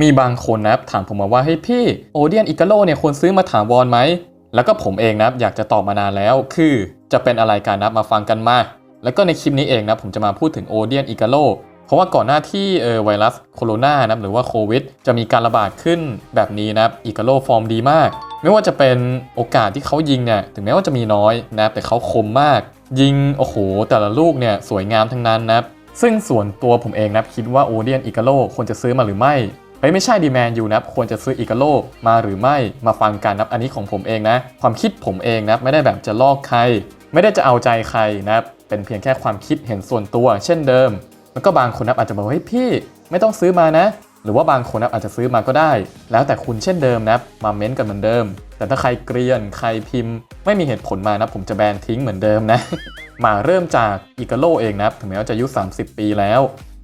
มีบางคนนะครับถามผมมาว่าเฮ้ยพี่โอเดียนอิกาโลเนี่ยควรซื้อมาถาวรไหม แล้วก็ผมเองนะครับอยากจะตอบมานานแล้ว คือจะเป็นอะไรกันนับมาฟังกันมา แล้วก็ในคลิปนี้เองนะผมจะมาพูดถึงโอเดียนอิกาโลเพราะว่าก่อนหน้าที่เออไวรัสโคโรนานะนับหรือว่าโควิด จะมีการระบาดขึ้นแบบนี้นับอิกาโลฟอร์มดีมาก ไม่ว่าจะเป็นโอกาสที่เขายิงเนี่ยถึงแม้ว่าจะมีน้อยนับแต่เขาคมมาก ยิงโอ้โห แต่ละลูกเนี่ยสวยงามทั้งนั้นนับซึ่งส่วนตัวผมเองนับคิดว่าโอเดียนอิกาโลควรจะซื้อมาหรือไม่ เฮ้ยไม่ใช่ดีแมนยูนะควรจะซื้ออิกาโลมาหรือไม่มาฟังกันนะอันนี้ของผมเองนะ ความคิดผมเองนะไม่ได้แบบจะลอกใคร ไม่ได้จะเอาใจใครนะเป็นเพียงแค่ความคิดเห็นส่วนตัว เช่นเดิม แล้วก็บางคนนะอาจจะบอกว่าเฮ้ยพี่ไม่ต้องซื้อมานะ หรือว่าบางคนนะอาจจะซื้อมาก็ได้ แล้วแต่คุณเช่นเดิมนะมาเม้นกันเหมือนเดิม แต่ถ้าใครเกรียนใครพิมพ์ ไม่มีเหตุผลมานะผมจะแบนทิ้งเหมือนเดิมนะมาเริ่มจากอิกาโลเองนะถึงแม้ว่าจะอายุ 30 ปีแล้ว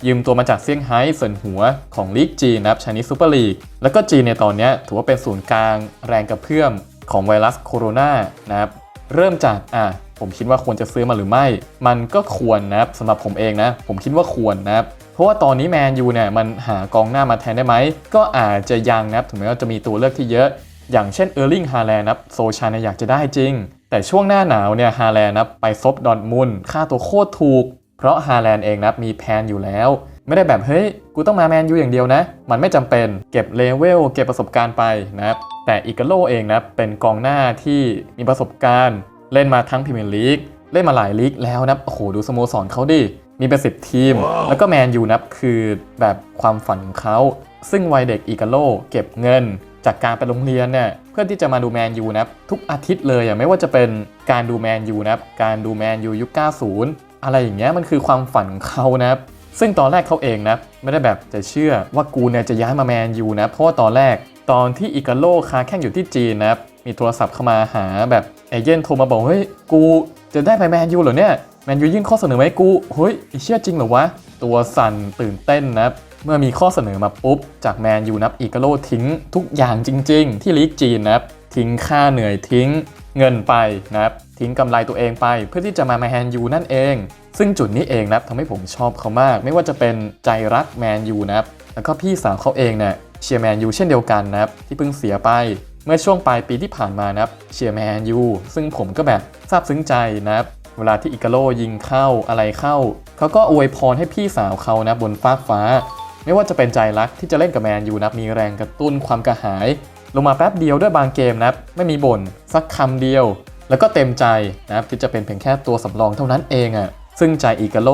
ยืมตัวมาจากเซี่ยงไฮ้เซินหัวของลีกจีนนะครับชนิซูเปอร์ลีกแล้วก็จีนในตอนนี้ถือว่าเป็นศูนย์กลางแรงกระเพื่อมของไวรัสโคโรนานะครับเริ่มจากอะผมคิดว่าควรจะซื้อมาหรือไม่ มันก็ควรนะครับสำหรับผมเองนะ ผมคิดว่าควรนะครับเพราะว่าตอนนี้แมนยูเนี่ยมันหากองหน้ามาแทนได้ไหม ก็อาจจะยังนะครับถึงแม้ว่าจะมีตัวเลือกที่เยอะ อย่างเช่นเออร์ลิงฮาแลนด์นะครับโซชาเนี่ยอยากจะได้จริง แต่ช่วงหน้าหนาวเนี่ยฮาแลนด์นะครับไปซบดอร์ทมุนค่าตัวโคตรถูก เพราะฮาแลนด์เองนะครับมีแพลนอยู่แล้ว ไม่ได้แบบเฮ้ยกูต้องมาแมนยูอย่างเดียวนะ มันไม่จำเป็นเก็บเลเวลเก็บประสบการณ์ไปนะครับแต่อิกาโลเองนะครับเป็นกองหน้าที่มีประสบการณ์ เล่นมาทั้งพรีเมียร์ลีกเล่นมาหลายลีกแล้วนะโอ้โหดูสโมสรเขาดิมีเป็นสิบทีมแล้วก็แมนยูนับคือแบบความฝันของเขา ซึ่งวัยเด็กอีกาโลเก็บเงินจากการไปโรงเรียนเนี่ยเพื่อที่จะมาดูแมนยูนะครับทุกอาทิตย์เลยอะไม่ว่าจะเป็นการดูแมนยูนะครับการดูแมนยูยุค 90 อะไรอย่างเงี้ยมันคือความฝันของเขานะซึ่งตอนแรกเขาเองนะไม่ได้แบบจะเชื่อว่ากูเนี่ยจะย้ายมาแมนยูนะเพราะว่าตอนแรกตอนที่อิกาโลค้าแข่งอยู่ที่จีนนะมีโทรศัพท์เข้ามาหาแบบเอเย่นโทรมาบอกเฮ้ยกูจะได้ไปแมนยูเหรอเนี่ยแมนยูยื่นข้อเสนอมาให้กูเฮ้ยเชื่อจริงเหรอวะตัวสั่นตื่นเต้นนะเมื่อมีข้อเสนอมาปุ๊บ จากแมนยูนับอีกาโลทิ้งทุกอย่างจริง ๆ ที่ลีกจีนนะทิ้งค่าเหนื่อยทิ้งเงินไปนะครับ ทิ้งกำไรตัวเองไปเพื่อที่จะมาแมนยูนั่นเอง ซึ่งจุดนี้เองนับทำให้ผมชอบเขามาก ไม่ว่าจะเป็นใจรักแมนยูนะครับแล้วก็พี่สาวเขาเองเนี่ยเชียร์แมนยูเช่นเดียวกันนะครับที่เพิ่งเสียไปเมื่อช่วงปลายปีที่ผ่านมานะครับเชียร์แมนยูซึ่งผมก็แบบซาบซึ้งใจนะครับเวลาที่อิกาโลยิงเข้าอะไรเข้า เขาก็อวยพรให้พี่สาวเขานะบนฟากฟ้า ไม่ว่าจะเป็นใจรักที่จะเล่นกับแมนยูนะมีแรงกระตุ้นความกระหาย ลงมาแป๊บเดียวด้วยบางเกมนะไม่มีบ่นสักคำเดียว แล้วก็เต็มใจนะครับที่จะเป็นเพียงแค่ตัวสำรองเท่านั้นเองอะ่ะซึ่งใจอิกาโล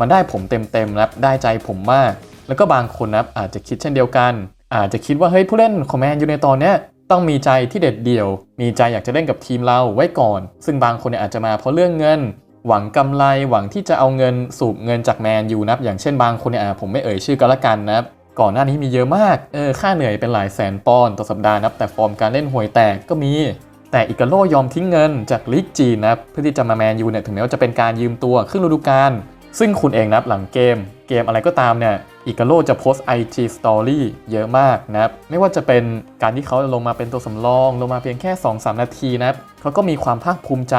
มันได้ผมเต็มๆนะได้ใจผมมาก แล้วก็บางคนนะอาจจะคิดเช่นเดียวกัน อาจจะคิดว่าเฮ้ยผู้เล่นของแมนยูในตอนเนี้ยต้องมีใจที่เด็ดเดี่ยว มีใจอยากจะเล่นกับทีมเราไว้ก่อน ซึ่งบางคนเนี่ยอาจจะมาเพราะเรื่องเงิน หวังกำไรหวังที่จะเอาเงินสูบเงินจากแมนยูนะครับอย่างเช่นบางคนเนี่ยผมไม่เอ่ยชื่อก็แล้วกันนะครับก่อนหน้านี้มีเยอะมากเออค่าเหนื่อยเป็นหลายแสนปอนด์ต่อสัปดาห์นะครับแต่ฟอร์มการเล่นห่วยแตกก็มี แต่อิกาโลยอมทิ้งเงินจากลีกจีนนะครับเพื่อที่จะมาแมนยูเนี่ยถึงแม้ว่าจะเป็นการยืมตัวครึ่งฤดูกาลซึ่งคุณเองนะครับหลังเกม เกมอะไรก็ตามเนี่ยอิกาโลจะโพสต์ IG Story เยอะมากนะครับไม่ว่าจะเป็นการที่เขาลงมาเป็นตัวสำรอง ลงมาเพียงแค่ 2-3 นาทีนะครับเขาก็มีความภาคภูมิใจ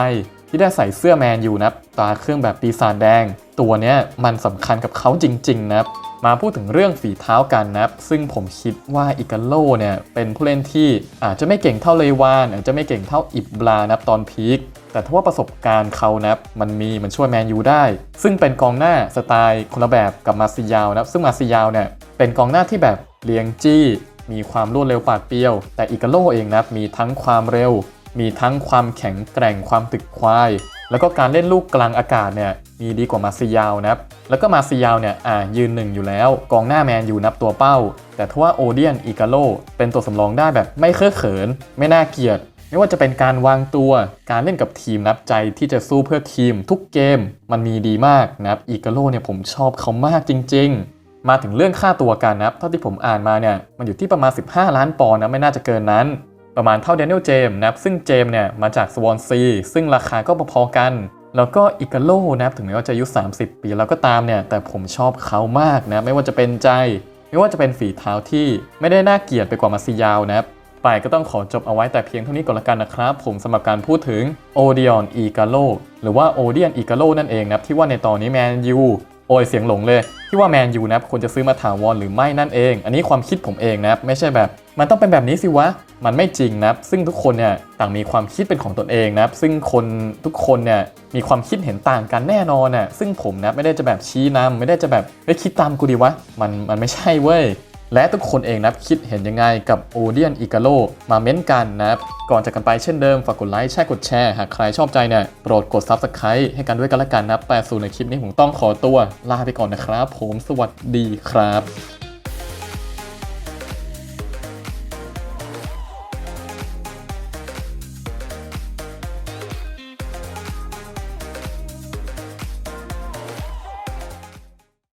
ที่ได้ใส่เสื้อแมนยูนะครับตาเครื่องแบบปีศาจแดง ตัวเนี้ยมันสำคัญกับเขาจริง ๆนะครับ มาพูดถึงเรื่องฝีเท้ากันนะครับซึ่งผมคิดว่าอิกาโลเนี่ยเป็นผู้เล่นที่อาจจะไม่เก่งเท่าเลวานอาจจะไม่เก่งเท่าอิบบลานับตอนพีคแต่ถ้าว่าประสบการณ์เขานับมันมีมันช่วยแมนยูได้ ซึ่งเป็นกองหน้าสไตล์คนละแบบกับมาซิยาวนะครับซึ่งมาซิยาวเนี่ยเป็นกองหน้าที่แบบเลี้ยงจี้ มีความรวดเร็วปาดเปรียว แต่อิกาโลเองนะมีทั้งความเร็ว มีทั้งความแข็งแกร่งความตึกควาย แล้วก็การเล่นลูกกลางอากาศเนี่ยมีดีกว่ามาซิยาวนะครับ แล้วก็มาซิยาวเนี่ยอ่ายืนหนึ่งอยู่แล้ว กองหน้าแมนอยู่นับตัวเป้า แต่ถ้าว่าโอเดียนอิกาโลเป็นตัวสำรองได้แบบไม่เคอะเขิน ไม่น่าเกลียด ไม่ว่าจะเป็นการวางตัว การเล่นกับทีมนับใจที่จะสู้เพื่อทีม ทุกเกมมันมีดีมากนะครับอิกาโลเนี่ยผมชอบเขามากจริง ๆมาถึงเรื่องค่าตัวกันนะครับ เท่าที่ผมอ่านมาเนี่ย มันอยู่ที่ประมาณ 15 ล้านปอนด์นะ ไม่น่าจะเกินนั้น ประมาณเท่าเดนิเอลเจมส์นะครับซึ่งเจมส์เนี่ยมาจากสวอนซีซึ่งราคาก็พอๆกัน แล้วก็อิกาโลนะครับถึงแม้ว่าจะอายุ 30 ปีแล้วก็ตามเนี่ยแต่ผมชอบเขามากนะไม่ว่าจะเป็นใจ ไม่ว่าจะเป็นฝีเท้าที่ไม่ได้น่าเกลียดไปกว่ามาซิยาวนะครับไปก็ต้องขอจบเอาไว้แต่เพียงเท่านี้ก่อนละกันนะครับ ผมสำหรับการพูดถึงโอเดียนอีกาโลหรือว่าโอเดียนอีกาโลนั่นเองนะครับที่ว่าในตอนนี้แมนยู โอ้ยเสียงหลงเลย ที่ว่าแมนยูนะควรจะซื้อมาถาวรหรือไม่นั่นเอง อันนี้ความคิดผมเองนะไม่ใช่แบบ มันต้องเป็นแบบนี้สิวะ มันไม่จริงนะซึ่งทุกคนเนี่ยต่างมีความคิดเป็นของตนเองนะซึ่งคนทุกคนเนี่ยมีความคิดเห็นต่างกันแน่นอนน่ะซึ่งผมนะไม่ได้จะแบบชี้นำไม่ได้จะแบบไปคิดตามกูดีวะมันมันไม่ใช่เว้ย และทุกคนเองนะครับคิดเห็นยังไงกับโอเดียนอิกาโลมาเม้นกันนะครับก่อนจากกันไปเช่นเดิม ฝากกดไลค์แชร์กดแชร์ หากใครชอบใจเนี่ยโปรดกด Subscribe ให้กันด้วยกันละกันนะแต่ส่วนในคลิปนี้ผมต้องขอตัว ลาไปก่อนนะครับ ผมสวัสดีครับ